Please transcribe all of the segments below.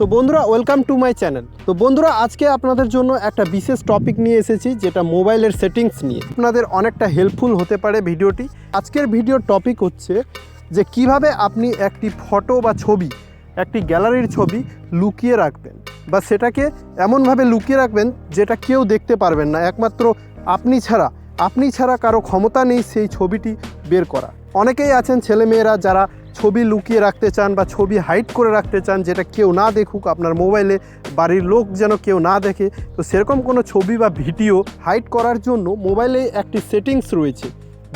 তো বন্ধুরা welcome to my channel তো বন্ধুরা, আজকে আপনাদের জন্য একটা বিশেষ টপিক নিয়ে এসেছি, যেটা মোবাইলের সেটিংস নিয়ে। আপনাদের অনেকটা হেল্পফুল হতে পারে ভিডিওটি। আজকের ভিডিওর টপিক হচ্ছে যে কীভাবে আপনি একটি ফটো বা ছবি, একটি গ্যালারির ছবি লুকিয়ে রাখবেন বা সেটাকে এমনভাবে লুকিয়ে রাখবেন যেটা কেউ দেখতে পারবেন না। একমাত্র আপনি ছাড়া আপনি ছাড়া কারও ক্ষমতা নেই সেই ছবিটি বের করা। অনেকেই আছেন ছেলেমেয়েরা যারা ছবি লুকিয়ে রাখতে চান বা ছবি হাইড করে রাখতে চান যেটা কেউ না দেখুক, আপনার মোবাইলে বাড়ির লোক যেন কেউ না দেখে, তো সেরকম কোনো ছবি বা ভিডিও হাইড করার জন্য মোবাইলে একটি সেটিংস রয়েছে,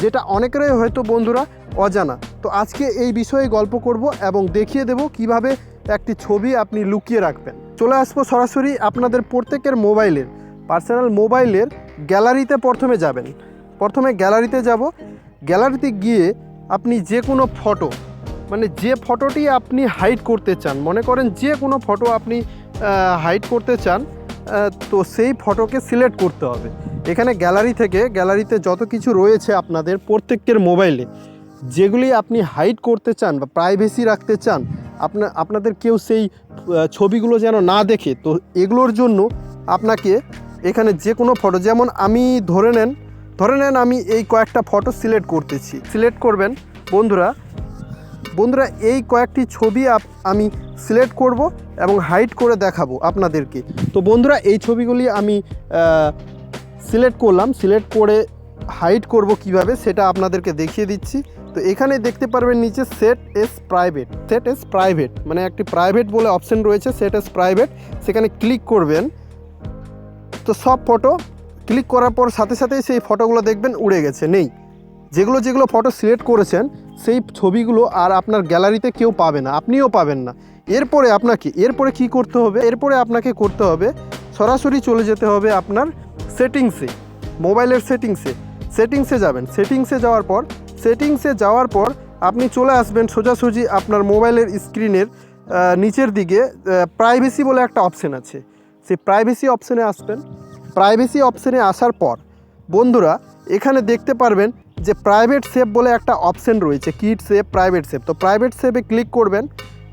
যেটা অনেকেরই হয়তো বন্ধুরা অজানা। তো আজকে এই বিষয়ে গল্প করব এবং দেখিয়ে দেব কীভাবে একটি ছবি আপনি লুকিয়ে রাখবেন। চলে আসব সরাসরি আপনাদের প্রত্যেকের মোবাইলের পার্সোনাল মোবাইলের গ্যালারিতে প্রথমে যাবেন। প্রথমে গ্যালারিতে যাব। গ্যালারিতে গিয়ে আপনি যে কোনো ফটো মানে যে ফটোটি আপনি হাইড করতে চান, মনে করেন যে কোনো ফটো আপনি হাইড করতে চান তো সেই ফটোকে সিলেক্ট করতে হবে। এখানে গ্যালারি থেকে গ্যালারিতে যত কিছু রয়েছে আপনাদের প্রত্যেকের মোবাইলে যেগুলি আপনি হাইড করতে চান বা প্রাইভেসি রাখতে চান, আপনা, আপনাদের কেউ সেই ছবিগুলো যেন না দেখে, তো এগুলোর জন্য আপনাকে এখানে যে কোনো ফটো যেমন আমি ধরে নেন ধরে নেন আমি এই কয়েকটা ফটো সিলেক্ট করতেছি। সিলেক্ট করবেন, বন্ধুরা বন্ধুরা, এই কয়েকটি ছবি আমি সিলেক্ট করব এবং হাইড করে দেখাবো আপনাদেরকে। তো বন্ধুরা, এই ছবিগুলি আমি সিলেক্ট করলাম। সিলেক্ট করে হাইড করব কীভাবে সেটা আপনাদেরকে দেখিয়ে দিচ্ছি। তো এখানে দেখতে পারবেন নিচে set as private. Set as private মানে একটি প্রাইভেট বলে অপশন রয়েছে, সেট এস প্রাইভেট। সেখানে ক্লিক করবেন। তো সব ফটো ক্লিক করার পর সাথে সাথেই সেই ফটোগুলো দেখবেন উড়ে গেছে, নেই। যেগুলো যেগুলো ফটো সিলেক্ট করেছেন, সেই ছবিগুলো আর আপনার গ্যালারিতে কেউ পাবে না, আপনিও পাবেন না। এরপরে আপনাকে, এরপরে কি করতে হবে? এরপরে আপনাকে করতে হবে, সরাসরি চলে যেতে হবে আপনার সেটিংসে মোবাইলের সেটিংসে সেটিংসে যাবেন সেটিংসে যাওয়ার পর সেটিংসে যাওয়ার পর আপনি চলে আসবেন সোজাসুজি আপনার মোবাইলের স্ক্রিনের নিচের দিকে প্রাইভেসি বলে একটা অপশান আছে। সেই প্রাইভেসি অপশানে আসবেন। প্রাইভেসি অপশানে আসার পর, বন্ধুরা, এখানে দেখতে পারবেন যে প্রাইভেট সেভ বলে একটা অপশন রয়েছে কিট সেভ প্রাইভেট সেভ তো প্রাইভেট সেভে ক্লিক করবেন,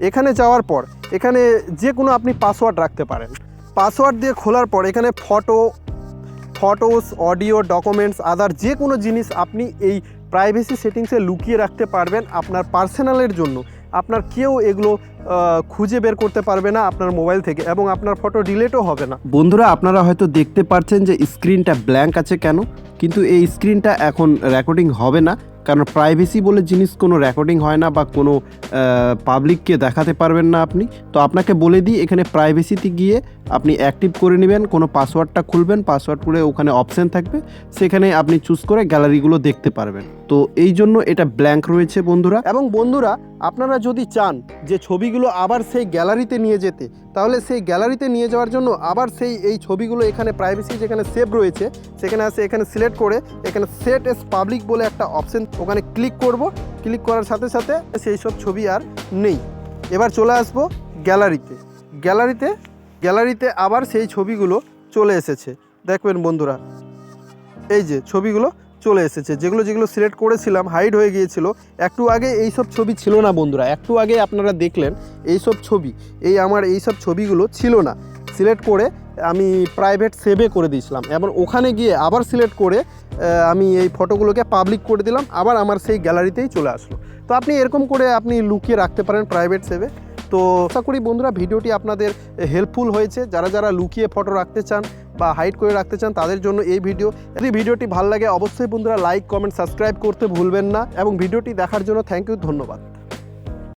এখানে যাওয়ার পর, এখানে যে কোনো আপনি পাসওয়ার্ড রাখতে পারেন। পাসওয়ার্ড দিয়ে খোলার পর, এখানে photo photos audio documents other যে কোনো জিনিস আপনি এই প্রাইভেসি সেটিংসে লুকিয়ে রাখতে পারবেন আপনার পার্সোনালের জন্য। আপনার কেউ এগুলো খুঁজে বের করতে পারবে না আপনার মোবাইল থেকে এবং আপনার ফটো ডিলেটও হবে না। বন্ধুরা, আপনারা হয়তো দেখতে পাচ্ছেন যে স্ক্রিনটা ব্ল্যাঙ্ক আছে কেন? কিন্তু এই স্ক্রিনটা এখন রেকর্ডিং হবে না। কারণ প্রাইভেসি বলে জিনিস কোনো রেকর্ডিং হয় না বা কোনো পাবলিককে দেখাতে পারবেন না আপনি। তো আপনাকে বলে দিই, এখানে প্রাইভেসিতে গিয়ে আপনি অ্যাক্টিভ করে নেবেন, কোনো পাসওয়ার্ডটা খুলবেন পাসওয়ার্ড করে ওখানে অপশান থাকবে। সেখানে আপনি চুজ করে গ্যালারিগুলো দেখতে পারবেন। তো এই জন্য এটা ব্ল্যাঙ্ক রয়েছে বন্ধুরা। এবং বন্ধুরা, আপনারা যদি চান যে ছবিগুলো আবার সেই গ্যালারিতে নিয়ে যেতে। তাহলে সেই গ্যালারিতে নিয়ে যাওয়ার জন্য আবার সেই, এই ছবিগুলো এখানে প্রাইভেসি যেখানে সেভ রয়েছে, সেখানে আসে এখানে সিলেক্ট করে, এখানে সেট এস পাবলিক বলে একটা অপশন ওখানে ক্লিক করব। ক্লিক করার সাথে সাথে সেই সব ছবি আর নেই। এবার চলে আসব গ্যালারিতে। গ্যালারিতে গ্যালারিতে আবার সেই ছবিগুলো চলে এসেছে। দেখবেন বন্ধুরা, এই যে ছবিগুলো চলে এসেছে। যেগুলো যেগুলো সিলেক্ট করেছিলাম হাইড হয়ে গিয়েছিল। একটু আগে এই সব ছবি ছিল না বন্ধুরা। একটু আগে আপনারা দেখলেন এই সব ছবি। এই আমার এই সব ছবিগুলো ছিল না। সিলেক্ট করে আমি প্রাইভেট সেভে করে দিয়েছিলাম। এবং ওখানে গিয়ে আবার সিলেক্ট করে আমি এই ফটোগুলোকে পাবলিক করে দিলাম। আবার আমার সেই গ্যালারিতেই চলে আসলো। তো আপনি এরকম করে আপনি লুকিয়ে রাখতে পারেন প্রাইভেট সেভে তো আশা করি বন্ধুরা, ভিডিওটি আপনাদের হেল্পফুল হয়েছে। যারা যারা লুকিয়ে ফটো রাখতে চান বা হাইড করে রাখতে চান তাদের জন্য এই ভিডিও যদি ভিডিওটি ভালো লাগে, অবশ্যই বন্ধুরা লাইক কমেন্ট সাবস্ক্রাইব করতে ভুলবেন না। এবং ভিডিওটি দেখার জন্য থ্যাংক ইউ ধন্যবাদ।